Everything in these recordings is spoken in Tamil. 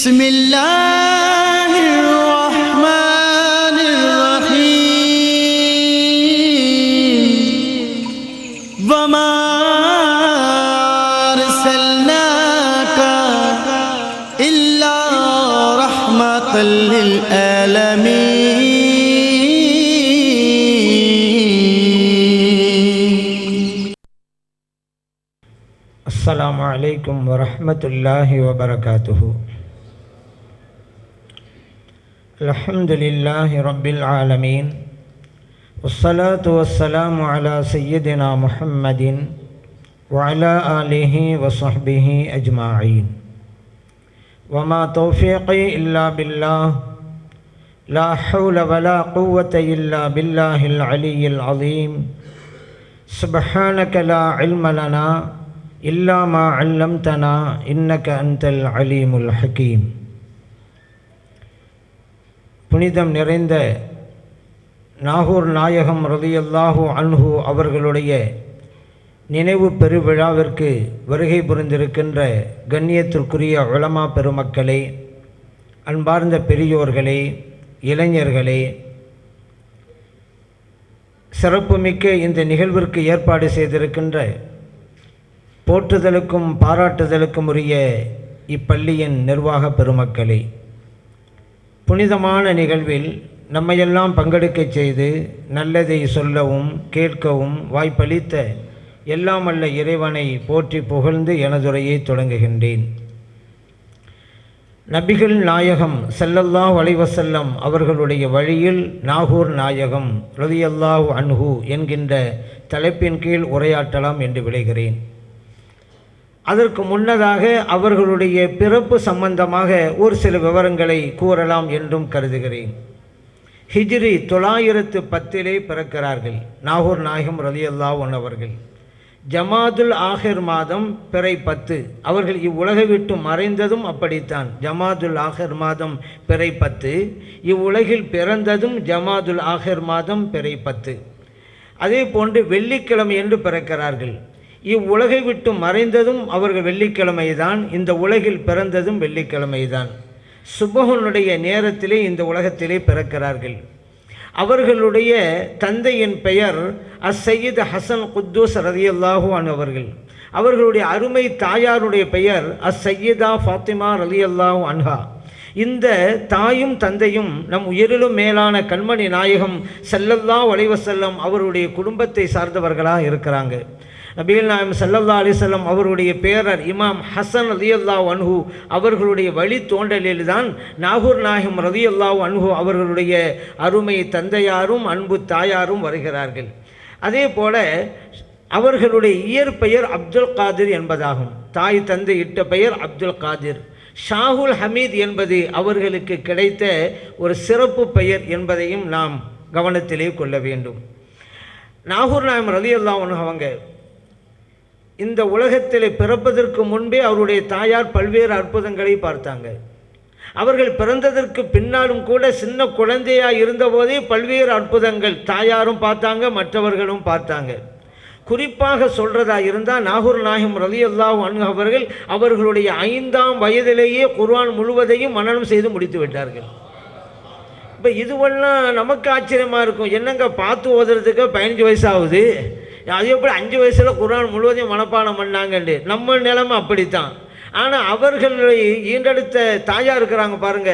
بسم الله الرحمن الرحيم. وما أرسلناك إلا رحمة للعالمين. السلام عليكم ورحمة الله وبركاته. الحمد لله رب العالمين والصلاة والسلام على سيدنا محمد وعلى آله وصحبه أجمعين. وما توفيقي إلا بالله لا حول ولا قوة إلا بالله العلي العظيم. سبحانك لا علم لنا إلا ما علمتنا إنك أنت العليم الحكيم. புனிதம் நிறைந்த நாகூர் நாயகம் ரதியல்லாஹூ அன்ஹு அவர்களுடைய நினைவு பெருவிழாவிற்கு வருகை புரிந்திருக்கின்ற கண்ணியத்திற்குரிய உளமா பெருமக்களே அன்பார்ந்த பெரியோர்களே இளைஞர்களே சிறப்புமிக்க இந்த நிகழ்விற்கு ஏற்பாடு செய்திருக்கின்ற போற்றுதலுக்கும் பாராட்டுதலுக்கும் உரிய இப்பள்ளியின் நிர்வாக பெருமக்களே புனிதமான நிகழ்வில் நம்மையெல்லாம் பங்கெடுக்கச் செய்து நல்லதை சொல்லவும் கேட்கவும் வாய்ப்பளித்த எல்லாம் அல்ல இறைவனை போற்றி புகழ்ந்து எனதுரையை தொடங்குகின்றேன். நபிகள் நாயகம் செல்லல்லா அலைஹி அவர்களுடைய வழியில் நாகூர் நாயகம் ரதியல்லாஹ் அன்ஹு என்கின்ற தலைப்பின் கீழ் உரையாற்றலாம் என்று விளைகிறேன் அதற்கு முன்னதாக அவர்களுடைய பிறப்பு சம்பந்தமாக ஒரு சில விவரங்களை கூறலாம் என்றும் கருதுகிறேன். ஹிஜ்ரி தொள்ளாயிரத்து பத்திலே பிறக்கிறார்கள். நாகூர் நாயகம் ரலியல்லா அவர்கள். ஜமாதுல் ஆஹிர் மாதம் பிறை பத்து. அவர்கள் இவ்வுலகை விட்டு மறைந்ததும் அப்படித்தான். ஜமாதுல் ஆஹிர் மாதம் பிறை பத்து. இவ்வுலகில் பிறந்ததும் ஜமாதுல் ஆஹிர் மாதம் பிறை பத்து. அதே போன்று வெள்ளிக்கிழமை என்று பிறக்கிறார்கள். இவ்வுலகை விட்டு மறைந்ததும் அவர்கள் வெள்ளிக்கிழமைதான் இந்த உலகில் பிறந்ததும் வெள்ளிக்கிழமைதான். சுபகனுடைய நேரத்திலே இந்த உலகத்திலே பிறக்கிறார்கள். அவர்களுடைய தந்தையின் பெயர் அசையீத் ஹசன் குத்தூஸ் ரலியல்லாஹு அவர்கள். அவர்களுடைய அருமை தாயாருடைய பெயர் அசையீதா ஃபாத்திமா ரலியல்லாஹு அன்ஹா. இந்த தாயும் தந்தையும் நம் உயிரிலும் மேலான கண்மணி நாயகம் செல்லல்லா அலைஹி அவருடைய குடும்பத்தை சார்ந்தவர்களாக இருக்கிறாங்க. நபீல் நாயம் சல்லல்லா அலிசல்லம் அவருடைய பேரர் இமாம் ஹசன் ரதியல்லா அன்ஹு அவர்களுடைய வழி தோன்றலில் தான் நாகூர் நாயகம் ரதியல்லா அன்ஹு அவர்களுடைய அருமை தந்தையாரும் அன்பு தாயாரும் வருகிறார்கள். அதே போல அவர்களுடைய இயற்பெயர் அப்துல் காதிர் என்பதாகும். தாய் தந்தை இட்ட பெயர் அப்துல் காதிர். ஷாகுல் ஹமீத் என்பது அவர்களுக்கு கிடைத்த ஒரு சிறப்பு பெயர் என்பதையும் நாம் கவனத்திலே கொள்ள வேண்டும். நாகூர் நாயம் ரதியல்லா அவங்க இந்த உலகத்தில் பிறப்பதற்கு முன்பே அவருடைய தாயார் பல்வேறு அற்புதங்களை பார்த்தாங்க. அவர்கள் பிறந்ததற்கு பின்னாலும் கூட சின்ன குழந்தையாக இருந்தபோதே பல்வேறு அற்புதங்கள் தாயாரும் பார்த்தாங்க மற்றவர்களும் பார்த்தாங்க. குறிப்பாக சொல்கிறதா இருந்தால் நாகூர் நாயகம் ரலி அல்லாஹ் அவர்கள் அவர்களுடைய ஐந்தாம் வயதிலேயே குர்வான் முழுவதையும் மனனம் செய்து முடித்து விட்டார்கள். இப்போ இதுவெல்லாம் நமக்கு ஆச்சரியமாக இருக்கும். என்னங்க பார்த்து ஓதுறதுக்கு பதினஞ்சு வயசாகுது அது எப்படி அஞ்சு வயசில் குரான் முழுவதையும் மனப்பாடம் பண்ணாங்கண்டு. நம்ம நிலைமை அப்படித்தான். ஆனால் அவர்களை ஈண்டெடுத்த தாயாக இருக்கிறாங்க பாருங்க.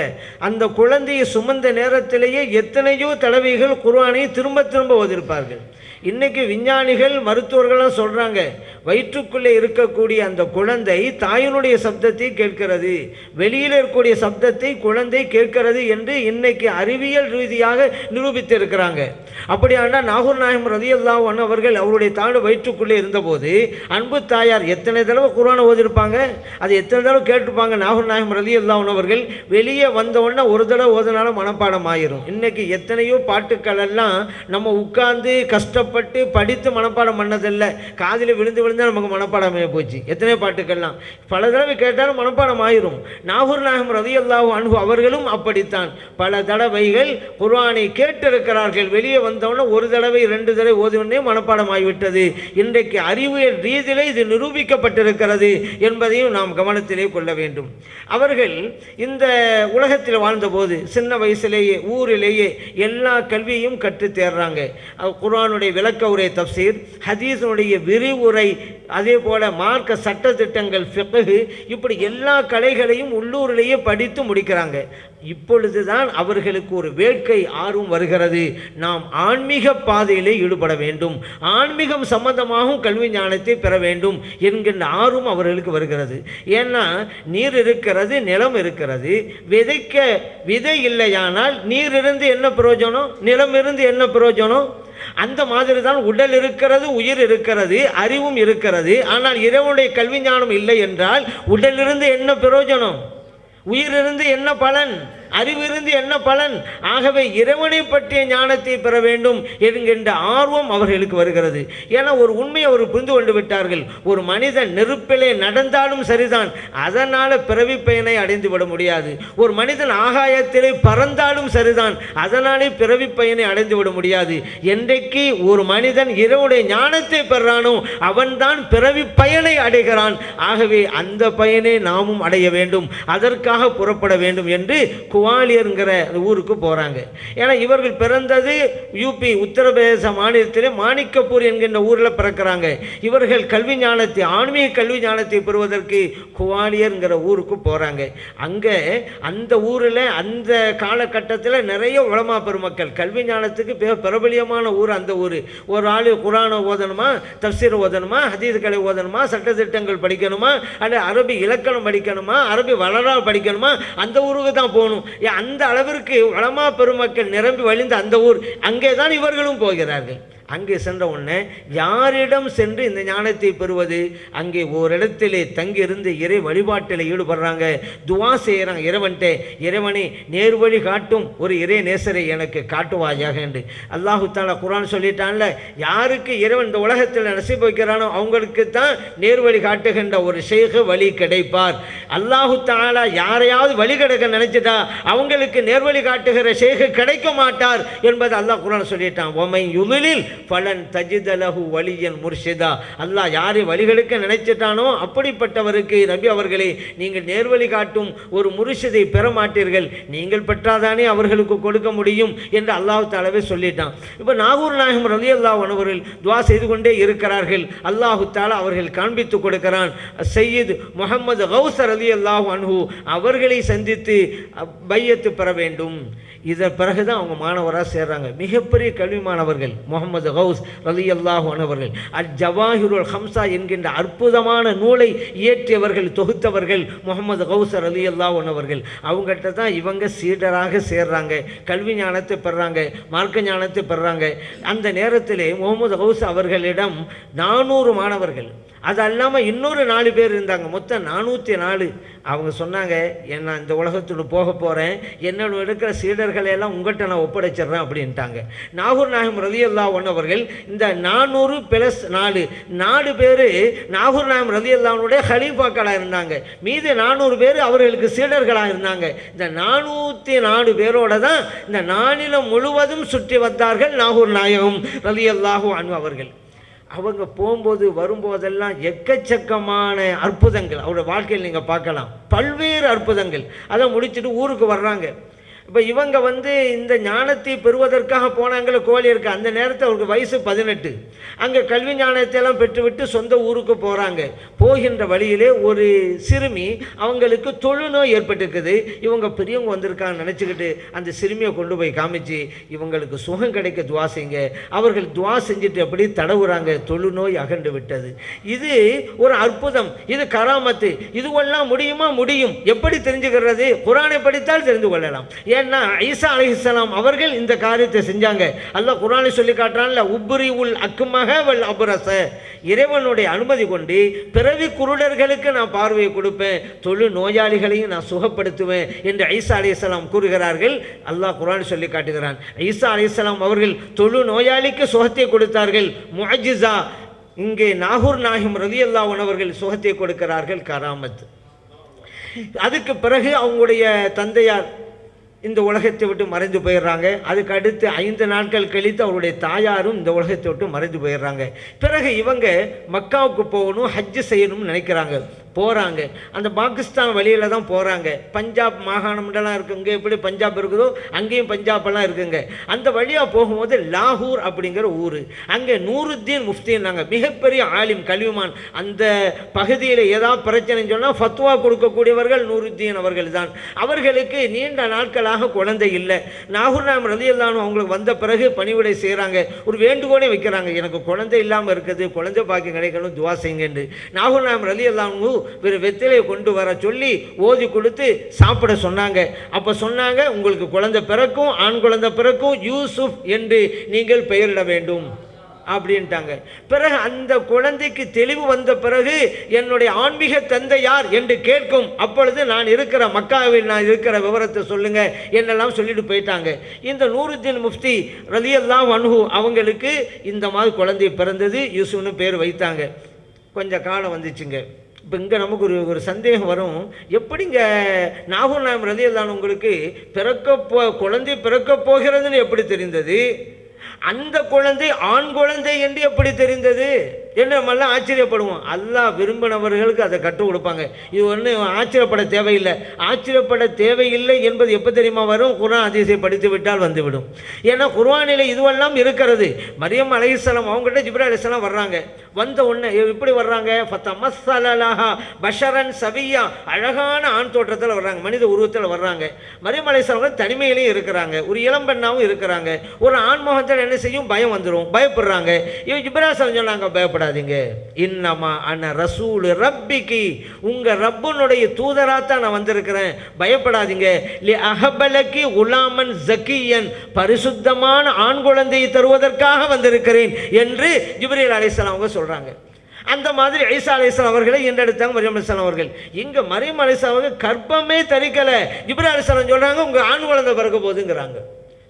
அந்த குழந்தையை சுமந்த நேரத்திலேயே எத்தனையோ தடவைகள் குர்வானை திரும்ப திரும்ப ஓதிருப்பார்கள். இன்றைக்கி விஞ்ஞானிகள் மருத்துவர்கள்லாம் சொல்கிறாங்க வயிற்றுக்குள்ளே இருக்கக்கூடிய அந்த குழந்தை தாயினுடைய சப்தத்தை கேட்கிறது வெளியில் இருக்கக்கூடிய சப்தத்தை குழந்தை கேட்கிறது என்று இன்றைக்கி அறிவியல் ரீதியாக நிரூபித்திருக்கிறாங்க. அப்படியானா நாகூர் நாயகம் ரதியல்லாஹன் அவர்கள் அவருடைய தாடு வயிற்றுக்குள்ளே இருந்தபோது அன்பு தாயார் எத்தனை தடவை குரானை ஓதிருப்பாங்க? அது எத்தனை தடவை கேட்டிருப்பாங்க நாகூர் நாயகம் ரதியல்லாஹன் அவர்கள் வெளியே வந்தவுடனே ஒரு தடவை ஓதுனாலும் மனப்பாடம் ஆயிரும். இன்னைக்கு எத்தனையோ பாட்டுக்கள் எல்லாம் நம்ம உட்கார்ந்து கஷ்டப்பட்டு படித்து மனப்பாடம் பண்ணதில்லை. காதில் விழுந்து விழுந்தால் நமக்கு மனப்பாடம் போச்சு. எத்தனையோ பாட்டுக்கள்லாம். பல தடவை கேட்டாலும் மனப்பாடம் ஆயிரும். நாகூர் நாயகம் ரதியல்லாஹு அன்ஹு அவர்களும் அப்படித்தான். பல தடவைகள் குர்வானை கேட்டிருக்கிறார்கள். வெளியே வந்தவுடனே ஒரு தடவை ரெண்டு தடவை ஓதுவனே மனப்பாடம் ஆகிவிட்டது. இன்றைக்கு அறிவியல் ரீதியிலே இது நிரூபிக்கப்பட்டிருக்கிறது என்பதையும் நாம் கவனத்திலே கொள்ள வேண்டும். அவர்கள் இந்த உலகத்தில் வாழ்ந்தபோது சின்ன வயசுலேயே ஊரிலேயே எல்லா கல்வியையும் கற்று தேர்றாங்க. குரானுடைய விளக்க உரை தப்சீர் ஹதீஸனுடைய விரிவுரை அதே போல மார்க்க சட்ட திட்டங்கள் இப்படி எல்லா கலைகளையும் உள்ளூரிலேயே படித்து முடிக்கிறாங்க. இப்பொழுதுதான் அவர்களுக்கு ஒரு வேட்கை ஆர்வம் வருகிறது. நாம் ஆன்மீக பாதையிலே ஈடுபட வேண்டும். ஆன்மீகம் சம்பந்தமாகவும் கல்வி ஞானத்தை பெற வேண்டும் என்கின்ற ஆர்வம் அவர்களுக்கு வருகிறது. ஏன்னா நீர் இருக்கிறது நிலம் இருக்கிறது. விதைக்க விதை இல்லையானால் நீர் இருந்து என்ன பிரயோஜனம்? நிலம் இருந்து என்ன பிரயோஜனம்? அந்த மாதிரி தான் உடல் இருக்கிறது உயிர் இருக்கிறது அறிவும் இருக்கிறது. ஆனால் இறைவனுடைய கல்வி ஞானம் இல்லை என்றால் உடலிருந்து என்ன பிரயோஜனம்? உயிரிருந்து என்ன பலன்? அறிவிருந்து என்ன பலன்? ஆகவே இறைவனை பற்றிய ஞானத்தை பெற வேண்டும் என்கின்ற ஆர்வம் அவர்களுக்கு வருகிறது. ஏன்னா ஒரு உண்மையை அவர் புரிந்து கொண்டு விட்டார்கள். ஒரு மனிதன் நெருப்பிலே நடந்தாலும் சரிதான். அதனால் பிறவி பயனை அடைந்து விட முடியாது. ஒரு மனிதன் ஆகாயத்திலே பறந்தாலும் சரிதான். அதனாலே பிறவி பயனை அடைந்து விட முடியாது. என்றைக்கு ஒரு மனிதன் இறைவனுடைய ஞானத்தை பெறானோ அவன்தான் பிறவி பயனை அடைகிறான். ஆகவே அந்த பயனை நாமும் அடைய வேண்டும். அதற்காக புறப்பட வேண்டும் என்று குவாலியருங்கிற அந்த ஊருக்கு போகிறாங்க ஏன்னா இவர்கள் பிறந்தது யூபி உத்தரப்பிரதேச மாநிலத்திலே மாணிக்கப்பூர் என்கின்ற ஊரில் பிறக்கிறாங்க. இவர்கள் கல்வி ஞானத்தை ஆன்மீக கல்வி ஞானத்தை பெறுவதற்கு குவாலியருங்கிற ஊருக்கு போகிறாங்க அங்கே அந்த ஊரில் அந்த காலகட்டத்தில் நிறைய உளமா பெருமக்கள் கல்வி ஞானத்துக்கு மிக பிரபலியமான ஊர் அந்த ஊர். ஒரு ஆள் குரானை ஓதணுமா தப்சீர் ஓதணுமா ஹதீஸ் கலை ஓதணுமா சட்டத்திட்டங்கள் படிக்கணுமா அல்லது அரபி இலக்கணம் படிக்கணுமா அரபி வளரா படிக்கணுமா அந்த ஊருக்கு தான் போகணும். அந்த அளவிற்கு வளமா பெருமக்கள் நிரம்பி வழிந்த அந்த ஊர் அங்கே தான் இவர்களும் போகிறார்கள். அங்கே சென்ற உடனே யாரிடம் சென்று இந்த ஞானத்தை பெறுவது? அங்கே ஓரிடத்திலே தங்கியிருந்து இறை வழிபாட்டில் ஈடுபடுறாங்க. துவா செய்கிறாங்க இறைவன்ட்டே இறைவனை நேர்வழி காட்டும் ஒரு இறை நேசரை எனக்கு காட்டுவாயாக என்று. அல்லாஹு தாலா குரான் சொல்லிட்டான்ல யாருக்கு இறைவன் இந்த உலகத்தில் நசிப்பு வைக்கிறானோ அவங்களுக்கு தான் நேர்வழி காட்டுகின்ற ஒரு ஷேக வழி கிடைப்பார். அல்லாஹு தாலா யாரையாவது வழி கிடைக்க நினைச்சிட்டா அவங்களுக்கு நேர்வழி காட்டுகிற ஷேகு கிடைக்க மாட்டார் என்பது அல்லாஹ் குரான் சொல்லிட்டான். ஒமை யுலில் பலன் தஜிதலகு வலியன் முர்ஷிதா. அல்லாஹ் யாரை வழிகளுக்கு நினைச்சிட்டானோ அப்படிப்பட்டவருக்கு நபி அவர்களே நீங்கள் நேர்வழி காட்டும் ஒரு முருஷிதை பெற மாட்டீர்கள். நீங்கள் பெற்றாதானே அவர்களுக்கு கொடுக்க முடியும் என்று அல்லாஹ் தாலாவே சொல்லிட்டான். இப்போ நாகூர் நாயகம் ரலி அல்லாஹ் அவர்கள் துவா செய்து கொண்டே இருக்கிறார்கள். அல்லாஹு தாலா அவர்கள் காண்பித்து கொடுக்கிறான். சையீத் முகமது கௌசர் அலி அல்லாஹ் அன்ஹு அவர்களை சந்தித்து பையத்து பெற வேண்டும். இதன் பிறகுதான் அவங்க மாணவராக சேர்றாங்க. மிகப்பெரிய கல்வி மாணவர்கள் முகமது ஹவுஸ் ரலி அல்லாஹு அவர்கள் அல் ஜவாஹிருல் ஹம்சா என்கின்ற அற்புதமான நூலை இயற்றியவர்கள் தொகுத்தவர்கள் முகமது ஹவுஸ் ரலி அல்லாஹ் அவர்கள் அவங்ககிட்ட தான் இவங்க சீடராக சேர்றாங்க. கல்வி ஞானத்தை பெறாங்க மார்க்க ஞானத்தை பெறாங்க. அந்த நேரத்திலே முகமது ஹவுஸ் அவர்களிடம் நானூறு மாணவர்கள் அது அல்லாமல் இன்னொரு நாலு பேர் இருந்தாங்க. மொத்தம் நானூற்றி நாலு. அவங்க சொன்னாங்க என்ன இந்த உலகத்துக்கு போக போகிறேன் என்னோட இருக்கிற சீடர்களை எல்லாம் உங்கள்கிட்ட நான் ஒப்படைச்சிடுறேன் அப்படின்ட்டாங்க. நாகூர் நாயகம் ரலியல்லா அவர்கள் இந்த நானூறு பிளஸ் நாலு. நாலு பேர் நாகூர் நாயம் ரதியல்லாவுடைய ஹலீஃபாக்களாக இருந்தாங்க. மீதி நானூறு பேர் அவர்களுக்கு சீடர்களாக இருந்தாங்க. இந்த நானூற்றி நாலு பேரோட தான் இந்த நானிலம் முழுவதும் சுற்றி வந்தார்கள் நாகூர் நாயகம் ரலியல்லாஹு அன்பு அவர்கள். அவங்க போகும்போது வரும்போதெல்லாம் எக்கச்சக்கமான அற்புதங்கள். அவருடைய வாழ்க்கையில் நீங்கள் பார்க்கலாம். பல்வேறு அற்புதங்கள். அதை முடிச்சுட்டு ஊருக்கு வர்றாங்க. இப்போ இவங்க வந்து இந்த ஞானத்தை பெறுவதற்காக போனாங்களே கோழியருக்கு அந்த நேரத்தில் அவருக்கு வயசு பதினெட்டு. அங்கே கல்வி ஞானத்தை எல்லாம் பெற்றுவிட்டு சொந்த ஊருக்கு போகிறாங்க போகின்ற வழியிலே ஒரு சிறுமி அவங்களுக்கு தொழுநோய் ஏற்பட்டிருக்குது. இவங்க பெரியவங்க வந்திருக்கான்னு நினச்சிக்கிட்டு அந்த சிறுமியை கொண்டு போய் காமிச்சு இவங்களுக்கு சுகம் கிடைக்க துவா செய்யுங்க. அவர்கள் துவா செஞ்சுட்டு எப்படி தடவுறாங்க? தொழுநோய் அகண்டு விட்டது. இது ஒரு அற்புதம். இது கராமத்து. இதுவெல்லாம் முடியுமா? முடியும். எப்படி தெரிஞ்சுக்கிறது? குரானை படித்தால் தெரிந்து கொள்ளலாம். ஏன்னா ஈசா அலைஹிஸ்ஸலாம் அவர்கள் இந்த காரியத்தை செஞ்சாங்க. அல்லாஹ் குரானை சொல்லி காட்டுறான்ல உப்ரி உல் அக்குமக வல் அபுரச இறைவனுடைய அனுமதி கொண்டு பிறவி குருடர்களுக்கு நான் பார்வையை கொடுப்பேன். தொழு நோயாளிகளையும் நான் சுகப்படுத்துவேன் என்று ஐசா அலிஸ்லாம் கூறுகிறார்கள். அல்லாஹ் குர்ஆனில் சொல்லி காட்டுகிறான். ஐசா அலிஸ்லாம் அவர்கள் தொழு நோயாளிக்கு சுகத்தை கொடுத்தார்கள். முஜிசா இங்கே நாகூர் நாகிம் அல்லா உணவர்கள் சுகத்தை கொடுக்கிறார்கள் கராமத். அதுக்கு பிறகு அவங்களுடைய தந்தையார் இந்த உலகத்தை விட்டு மறைந்து போயிடுறாங்க. அதுக்கு அடுத்து ஐந்து நாட்கள் கழித்து அவருடைய தாயாரும் இந்த உலகத்தை விட்டு மறைந்து போயிடுறாங்க. பிறகு இவங்க மக்காவுக்கு போகணும் ஹஜ்ஜு செய்யணும்னு நினைக்கிறாங்க. போகிறாங்க அந்த பாகிஸ்தான் வழியில் தான் போகிறாங்க பஞ்சாப் மாகாணம்லாம் இருக்குது இங்கே எப்படி பஞ்சாப் இருக்குதோ அங்கேயும் பஞ்சாப்லாம் இருக்குங்க. அந்த வழியாக போகும்போது லாகூர் அப்படிங்கிற ஊர். அங்கே நூருத்தீன் முஃப்தின்னாங்க மிகப்பெரிய ஆலிம் கல்விமான் அந்த பகுதியில் ஏதாவது பிரச்சனைன்னு சொன்னால் ஃபத்வா கொடுக்கக்கூடியவர்கள் நூருத்தீன் அவர்கள் தான் அவர்களுக்கு நீண்ட நாட்களாக குழந்தை இல்லை. நாகூர் நாம் ரலியல்லானு அவங்களுக்கு வந்த பிறகு பணிவிடை செய்கிறாங்க ஒரு வேண்டுகோளே வைக்கிறாங்க. எனக்கு குழந்தை இல்லாமல் இருக்குது. குழந்தை பாக்கி கிடைக்கணும் துவா செய்யுங்கன்னு. நாகூர் நாம் ரலியல்லானு ஒரு வெத்திலையை கொண்டு வர சொல்லி ஓதி கொடுத்து சாப்பிட சொன்னாங்க. அப்போ சொன்னாங்க உங்களுக்கு குழந்தை பிறக்கும் ஆண் குழந்தை பிறக்கும் யூசுப் என்று நீங்கள் பெயரிட வேண்டும். அப்படின்ட்டாங்க. பிறகு அந்த குழந்தைக்கு தெளிவு வந்த பிறகு என்னுடைய ஆன்மீக தந்தை யார் என்று கேட்கும் அப்பொழுது நான் இருக்கிற மக்காவில் நான் இருக்கிற விவரத்தை சொல்லுங்க. என்னெல்லாம் சொல்லிட்டு போயிட்டாங்க. இந்த நூருத்தீன் முஃப்தி ரலியல்லாம் அனுகு அவங்களுக்கு இந்த மாதிரி குழந்தை பிறந்தது யூசுன்னு பேர் வைத்தாங்க. கொஞ்சம் காலம் வந்துச்சுங்க. இப்போ இங்கே நமக்கு ஒரு ஒரு சந்தேகம் வரும். எப்படிங்க நாகூர் நாயம் ரதியல்லான் உங்களுக்கு பிறக்க போ குழந்தை பிறக்க போகிறதுன்னு எப்படி தெரிந்தது? அந்த குழந்தை ஆண் குழந்தை என்று எப்படி தெரிந்தது? என்று நம்மெல்லாம் ஆச்சரியப்படுவோம்? அல்லாஹ் விரும்பினவர்களுக்கு அதை கற்றுக் கொடுப்பாங்க. இது ஒன்றும் ஆச்சரியப்பட தேவையில்லை. ஆச்சரியப்பட தேவையில்லை என்பது எப்போ தெரியுமா வரும்? குரான் அதிசயம் படித்து விட்டால் வந்துவிடும். ஏன்னா குர்வானில் இதுவெல்லாம் இருக்கிறது. மரியம் அலைஹிஸ்ஸலாம் அவங்ககிட்ட ஜிப்ரா அலைஹிஸ்ஸலாம் வர்றாங்க. வந்த உடனே இப்படி வர்றாங்க? ஃபத்தமஸ்ஸலலஹா பஷரன் சவியா. அழகான ஆண் தோற்றத்தில் வர்றாங்க. மனித உருவத்தில் வர்றாங்க. மரியம் அலைஹிஸ்ஸலாம் தனிமையிலையும் இருக்கிறாங்க. ஒரு இளம்பெண்ணாவும் இருக்கிறாங்க. ஒரு ஆண்முகத்தில் என்ன செய்யும்? பயம் வந்துடும் பயப்படுறாங்க. இவன் ஜிப்ராசலம் சொன்னாங்க பயப்படாதீங்க இன்னமா அன ரசூல் ரப்பிக்கு. உங்க ரப்பனுடைய தூதராகத்தான் நான் வந்திருக்கிறேன். பயப்படாதீங்க. லி அகபலக்கு உலாமன் ஜக்கியன். பரிசுத்தமான ஆண் குழந்தையை தருவதற்காக வந்திருக்கிறேன் என்று ஜிப்ரீல் அலிஸ்லாம் அவங்க சொல்றாங்க. அந்த மாதிரி ஐசா அலிஸ்லாம் அவர்களை என்றெடுத்தாங்க மரியம் அலிஸ்லாம் அவர்கள். இங்க மரியம் அலிஸ்லாம் அவர்கள் கற்பமே தரிக்கலை. ஜிப்ரா அலிஸ்லாம் சொல்றாங்க உங்க ஆண் குழந்தை பிறக்க போகுதுங்கிறாங்க.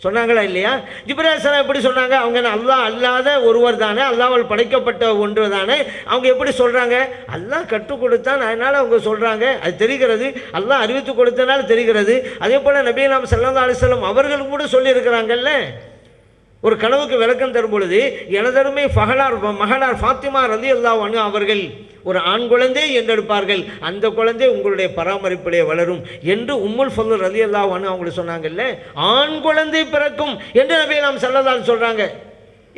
சொன்னாங்களா இல்லையா? ஜிப்ராசலாம் எப்படி சொன்னாங்க? அவங்க அல்லா அல்லாஹ் அல்லாத ஒருவர் தானே அல்லாவால் படைக்கப்பட்ட ஒன்று தானே. அவங்க எப்படி சொல்கிறாங்க அல்லா கற்றுக் கொடுத்தான் அதனால் அவங்க சொல்கிறாங்க அது தெரிகிறது. அல்லா அறிவித்து கொடுத்தனால தெரிகிறது. அதே போல் நபீனாம் நாம் சல்லா அலிஸ்லாம் அவர்கள் கூட சொல்லியிருக்கிறாங்கல்ல. ஒரு கனவுக்கு விளக்கம் தரும் பொழுது எனதருமை ஃபகலார் மகளார் ஃபாத்திமா ரலி அல்லாஹ் அவர்கள் ஒரு ஆண் குழந்தை என்றெடுப்பார்கள் அந்த குழந்தை உங்களுடைய பராமரிப்பிலே வளரும் என்று உம்முல் ஃபல்லு ரலி அல்லாஹ் அவங்களுக்கு சொன்னாங்கல்ல ஆண் குழந்தை பிறக்கும் என்று நபி நாம் செல்லதான் சொல்கிறாங்க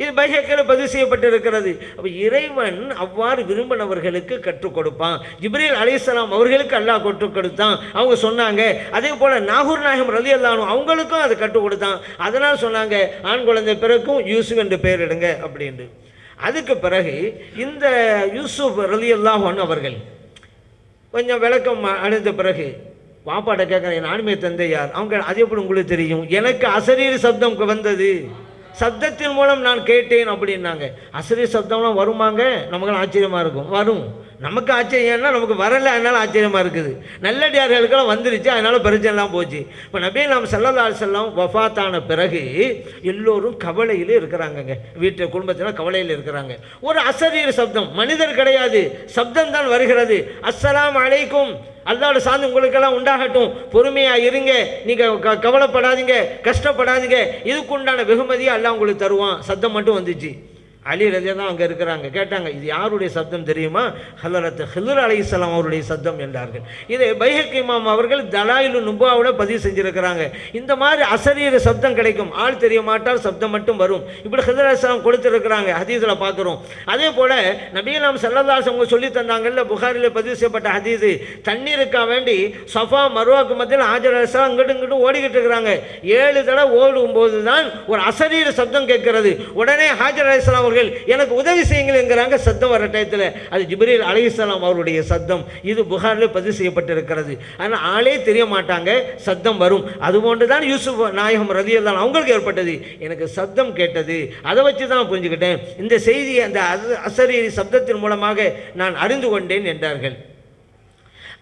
இது பைஹக்கில் பதிவு செய்யப்பட்டிருக்கிறது. அப்போ இறைவன் அவ்வாறு விரும்பினவர்களுக்கு கற்றுக் கொடுப்பான். ஜிப்ரீல் அலிஸ்லாம் அவர்களுக்கு அல்லாஹ் கற்றுக் கொடுத்தான். அவங்க சொன்னாங்க அதே போல் நாகூர் நாயகம் ரலி அல்லானும் அவங்களுக்கும் அதை கற்றுக் கொடுத்தான். அதனால் சொன்னாங்க ஆண் குழந்தை பிறக்கும் யூசுப் என்று பெயரிடுங்க அப்படின்ட்டு. அதுக்கு பிறகு இந்த யூசுப் ரலி அல்லாஹன் அவர்கள் கொஞ்சம் விளக்கம் அடைந்த பிறகு பாப்பாட்ட கேட்குறேன் என் ஆண்மை தந்தை யார் அவங்க அது எப்படி உங்களுக்கு தெரியும்? எனக்கு அசரீர் சப்தம் வந்தது. சப்தத்தின் மூலம் நான் கேட்டேன் அப்படின்னாங்க. அசரி சப்தம்லாம் வருமாங்க? நமக்கு ஆச்சரியமாக இருக்கும். வரும். நமக்கு ஆச்சரியம்னா நமக்கு வரல அதனால ஆச்சரியமாக இருக்குது. நல்லடியார்களுக்கெல்லாம் வந்துருச்சு அதனால பிரச்சனைலாம் போச்சு. இப்போ நபே நாம் சல்லல்லா செல்லம் வஃபாத்தான பிறகு எல்லோரும் கவலையில் இருக்கிறாங்கங்க. வீட்டு குடும்பத்தில் கவலையில் இருக்கிறாங்க. ஒரு அசரீர் சப்தம் மனிதர் கிடையாது. சப்தம் தான் வருகிறது. அஸ்ஸலாம் அலைக்கும். அல்லாவோட சார்ந்து உங்களுக்கெல்லாம் உண்டாகட்டும். பொறுமையாக இருங்க. நீங்கள் க கவலைப்படாதீங்க கஷ்டப்படாதீங்க. இதுக்கு உண்டான வெகுமதியை எல்லாம் உங்களுக்கு தருவான். சத்தம் மட்டும் வந்துச்சு. அலி ரலியா தான் அங்கே இருக்கிறாங்க. கேட்டாங்க இது யாருடைய சப்தம் தெரியுமா? ஹலரத் ஹிலர் அலி இஸ்லாம் அவருடைய சப்தம் என்றார்கள். இதை பைஹக் இமாம் அவர்கள் தலாயிலு நுபாவோட பதிவு செஞ்சிருக்கிறாங்க. இந்த மாதிரி அசரீர சப்தம் கிடைக்கும். ஆள் தெரிய மாட்டால் சப்தம் மட்டும் வரும். இப்படி ஹிலர் அலிஸ்லாம் கொடுத்துருக்கிறாங்க ஹதீஸில் பார்க்குறோம். அதே போல் நபீலாம் சல்லல்லாஸ் அவங்க சொல்லி தந்தாங்கல்ல புகாரில் பதிவு செய்யப்பட்ட ஹதீஸு தண்ணீருக்கா வேண்டி சஃபா மருவாக்கு மத்தியில் ஆஜர் அலிஸ்லாம் இங்கிட்டு இங்கிட்டு ஓடிக்கிட்டு இருக்கிறாங்க. ஏழு தடவை ஓடும் போது தான் ஒரு அசரீர சப்தம் கேட்கிறது. உடனே ஹாஜர் அலிஸ்லாம் அவர்கள் எனக்கு உதவி செய்யுங்கள்ங்கிறாங்க சத்தம் வர டயத்தில் அது ஜிப்ரீல் அலைஹிஸ்ஸலாம் அவருடைய சத்தம். இது புகாரில் பதிவு செய்யப்பட்டிருக்கிறது. ஆனால் ஆளே தெரிய மாட்டாங்க. சத்தம் வரும். அதுபோன்று தான் யூசுப் நாயகம் ரதியல்லான் அவங்களுக்கு ஏற்பட்டது. எனக்கு சத்தம் கேட்டது. அதை வச்சு தான் புரிஞ்சுக்கிட்டேன். இந்த செய்தியை அந்த அச- அசரீரி சப்தத்தின் மூலமாக நான் அறிந்து கொண்டேன் என்றார்கள்.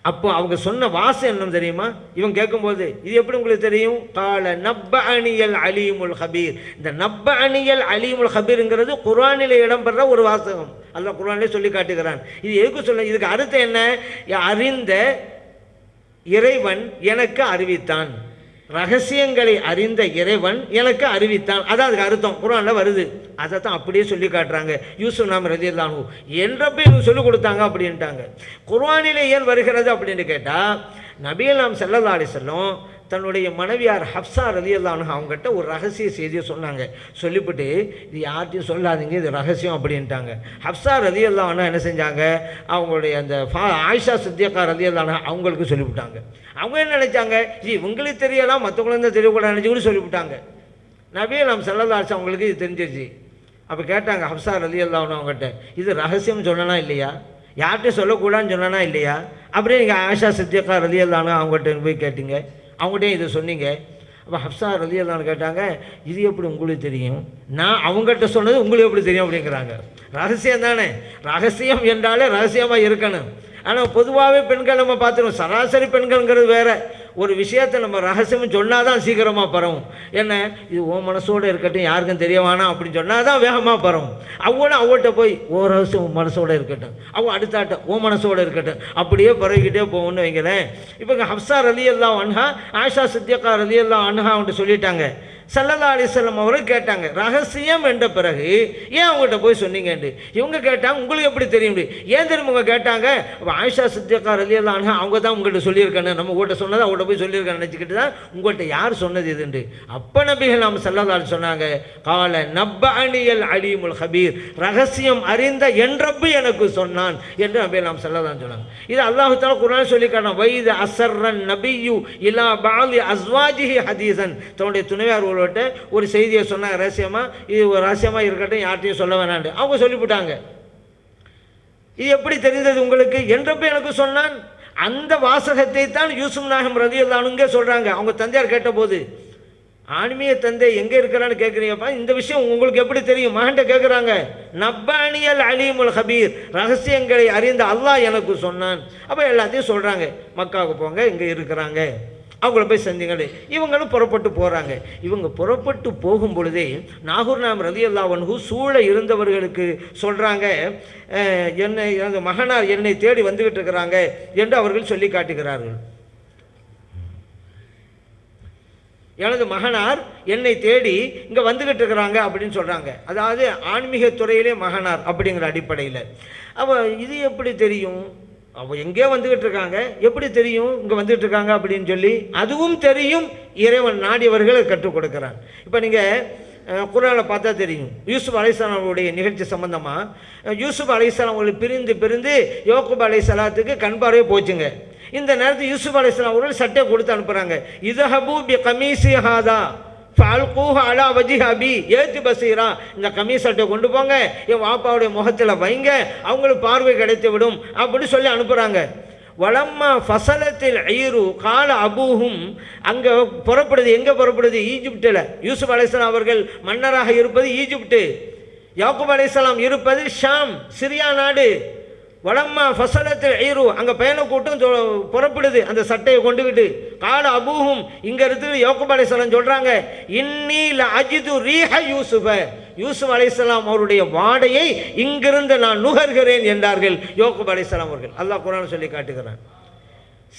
அப்போ அவங்க சொன்ன வாசம் என்ன தெரியுமா? இவன் கேட்கும்போது இது எப்படி உங்களுக்கு தெரியும்? கால நப்ப அணியல் அலிமுல் ஹபீர் இந்த நப்ப அணியல் அலிமுல் ஹபீருங்கிறது குர்ஆனில் இடம்பெற ஒரு வாசகம். அல்ல குரானிலே சொல்லி காட்டுகிறான். இது எதுக்கு சொல்ல இதுக்கு அர்த்தம் என்ன? அறிந்த இறைவன் எனக்கு அறிவித்தான். ரகசியங்களை அறிந்த இறைவன் எனக்கு அறிவித்தான். அதான் அதுக்கு அர்த்தம் குரானில் வருது. அதை தான் அப்படியே சொல்லி காட்டுறாங்க. யூசுப் நாம் ரதியல்லானு என்றப்ப இவங்க சொல்லிக் கொடுத்தாங்க அப்படின்ட்டாங்க. குர்வானிலே ஏன் வருகிறது அப்படின்னு கேட்டால் நபியல் நாம் செல்லதாடி செல்லும் தன்னுடைய மனைவியார் ஹப்சா ரலியல்லானு அவங்ககிட்ட ஒரு ரகசிய செய்தியை சொன்னாங்க. சொல்லிவிட்டு இது யார்ட்டையும் சொல்லாதீங்க இது ரகசியம் அப்படின்ட்டாங்க. ஹப்சா ரலியல்லானா என்ன செஞ்சாங்க? அவங்களுடைய அந்த ஃபா ஆயிஷா சித்தியக்கா ரலியல்லானா அவங்களுக்கு சொல்லிவிட்டாங்க அவங்க என்ன நினச்சாங்க? இது இவங்களுக்கு தெரியலாம் மற்றவங்களும் தான் தெரியக்கூடாது நினச்சிக்கூட சொல்லிவிட்டாங்க நபியே நாம் செல்லதாச்சு அவங்களுக்கு இது தெரிஞ்சிருச்சு. அப்போ கேட்டாங்க ஹப்சா ரலியல்லானு அவங்ககிட்ட இது ரகசியம் சொன்னனா இல்லையா? யார்கிட்டையும் சொல்லக்கூடாதுன்னு சொன்னனா இல்லையா? அப்படியே நீங்கள் ஆயிஷா சித்தியக்கா ரலியல்லானு அவங்ககிட்ட போய் கேட்டீங்க. அவங்ககிட்டே இதை சொன்னீங்க. அப்போ ஹப்சா ரலியல்லான்னு கேட்டாங்க இது எப்படி உங்களுக்கு தெரியும்? நான் அவங்ககிட்ட சொன்னது உங்களுக்கு எப்படி தெரியும்? அப்படிங்கிறாங்க. ரகசியம் தானே. ரகசியம் என்றாலே ரகசியமாக இருக்கணும். ஆனால் பொதுவாகவே பெண்கள் நம்ம பார்த்துருவோம் சராசரி பெண்கள்ங்கிறது வேற. ஒரு விஷயத்தை நம்ம ரகசியம் சொன்னால் தான் சீக்கிரமாக பரவும். என்ன? இது ஓ மனசோடு இருக்கட்டும் யாருக்கும் தெரிய வேணாம் அப்படின்னு சொன்னால் தான் வேகமாக பரவும். அவனும் அவட்ட போய் ஓ ரகசியம் உன் மனசோட இருக்கட்டும். அவன் அடுத்தாட்ட ஓ மனசோட இருக்கட்டும். அப்படியே பரவிக்கிட்டே போகும்னு வைங்களேன். இப்போ இங்கே ஹப்சா ரலி எல்லாம் அன்ஹா ஆஷா சித்தியக்கா ரலி எல்லாம் அன்ஹா அவன்ட்டு சொல்லிட்டாங்க. சல்லல்லா அலிசல்லம் அவர்கள் கேட்டாங்க ரகசியம் என்ற பிறகு ஏன் அவங்ககிட்ட போய் சொன்னீங்கன்ட்டு இவங்க கேட்டாங்க உங்களுக்கு எப்படி தெரியும்? ஏன் தெரியும் இவங்க கேட்டாங்க ஆயிஷா சித்தியக்கா ரலியெல்லாம் அவங்க தான் உங்கள்கிட்ட சொல்லியிருக்காங்க. நம்ம உங்கள்கிட்ட சொன்னதை அவங்கள்ட்ட போய் சொல்லியிருக்காங்க நினச்சிக்கிட்டு தான் உங்கள்கிட்ட யார் சொன்னது இதுண்டு அப்ப நபிகள் நாம் சல்லல்லா சொன்னாங்க கால நப்ப அணியல் அலிமுல் ஹபீர் ரகசியம் அறிந்த என்றப்பு எனக்கு சொன்னான். என்று நபிகள் நாம் சல்லதான் சொன்னாங்க. இது அல்லாஹு தாலா குரான் சொல்லி காட்டான் வைது அசர்ரன் நபியு இலா பாலி அஸ்வாஜிஹி ஹதீசன் தன்னுடைய துணைவியார்கள்ட்ட ஒரு செய்தியை சொன்னாங்க ரகசியமாக இது ஒரு ரகசியமாக இருக்கட்டும் யார்ட்டையும் சொல்ல வேணாண்டு அவங்க சொல்லிவிட்டாங்க. இது எப்படி தெரிந்தது உங்களுக்கு? என்றப்ப எனக்கு சொன்னான். அந்த வாசகத்தை தான் யூசுப் நாகம் ரதியல்லானுங்க சொல்கிறாங்க அவங்க தந்தையார் கேட்டபோது ஆன்மீக தந்தை எங்கே இருக்கிறான்னு கேட்குறீங்கப்பா இந்த விஷயம் உங்களுக்கு எப்படி தெரியும்? மகன்கிட்ட கேட்குறாங்க நப்பானியல் அலீமுல் ஹபீர் ரகசியங்களை அறிந்த அல்லாஹ் எனக்கு சொன்னான். அப்போ எல்லாத்தையும் சொல்கிறாங்க மக்காவுக்கு போங்க இங்கே இருக்கிறாங்க. அவங்கள போய் சந்திங்கள். இவங்களும் புறப்பட்டு போகிறாங்க இவங்க புறப்பட்டு போகும் பொழுதே நாகூர் நாம் ரதி அல்லாவன்ஹு சூழ இருந்தவர்களுக்கு சொல்கிறாங்க என்னை அந்த மகனார் என்னை தேடி வந்துக்கிட்டு இருக்கிறாங்க என்று அவர்கள் சொல்லி காட்டுகிறார்கள். எனது மகனார் என்னை தேடி இங்கே வந்துக்கிட்டு இருக்கிறாங்க அப்படின்னு சொல்கிறாங்க அதாவது ஆன்மீக துறையிலே மகனார் அப்படிங்கிற அடிப்படையில். அப்போ இது எப்படி தெரியும்? அவ எங்கேயோ வந்துக்கிட்டு இருக்காங்க. எப்படி தெரியும்? இங்கே வந்துக்கிட்டு இருக்காங்க அப்படின்னு சொல்லி அதுவும் தெரியும். இறைவன் நாடியவர்கள் கற்றுக் கொடுக்குறான். இப்போ நீங்கள் குரானில் பார்த்தா தெரியும். யூசுப் அலைசலாம் அவருடைய நிகழ்ச்சி சம்பந்தமாக யூசுப் அலைசலாம் அவர்கள் பிரிந்து பிரிந்து யோகுப் அலைசலாத்துக்கு கண் போச்சுங்க. இந்த நேரத்தில் யூசுப் அலைசலாம் அவர்கள் சட்டை கொடுத்து அனுப்புகிறாங்க இதஹபூ பி கமீசி ஹாதா ஃபால்கூஹ் அலா வஜி ஹபி ஏத்து பசீரா இந்த கமீஸ் சட்டை கொண்டு போங்க. என் வாப்பாவுடைய முகத்தில் வைங்க. அவங்களுக்கு பார்வை கிடைத்து விடும். அப்படின்னு சொல்லி அனுப்புகிறாங்க வளம்மா ஃபசலத்தில் ஐரு. கால அபூஹும். அங்கே புறப்படுது. எங்கே புறப்படுது? ஈஜிப்டில் யூசுப் அலைசலாம் அவர்கள் மன்னராக இருப்பது ஈஜிப்டு யாக்குப் அலைசலாம் இருப்பது ஷாம் சிரியா நாடு. வளம்மா ஃபசலத்தில் ஐரு அங்கே பயண கூட்டம் புறப்படுது. அந்த சட்டையை கொண்டுக்கிட்டு கால அபூஹும் இங்கே இருந்து யோகப் அலைசலாம் சொல்கிறாங்க இன்னில அஜிது ரீஹ யூசுஃப. யூசுப் அலைசலாம் அவருடைய வாடையை இங்கிருந்து நான் நுகர்கிறேன் என்றார்கள் யோகப் அலைசலாம் அவர்கள். அல்லாஹ் குரான் சொல்லி காட்டுகிறான்.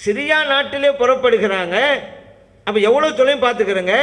சிரியா நாட்டிலே புறப்படுகிறாங்க. அப்போ எவ்வளோ தொலையும் பார்த்துக்கிறேங்க?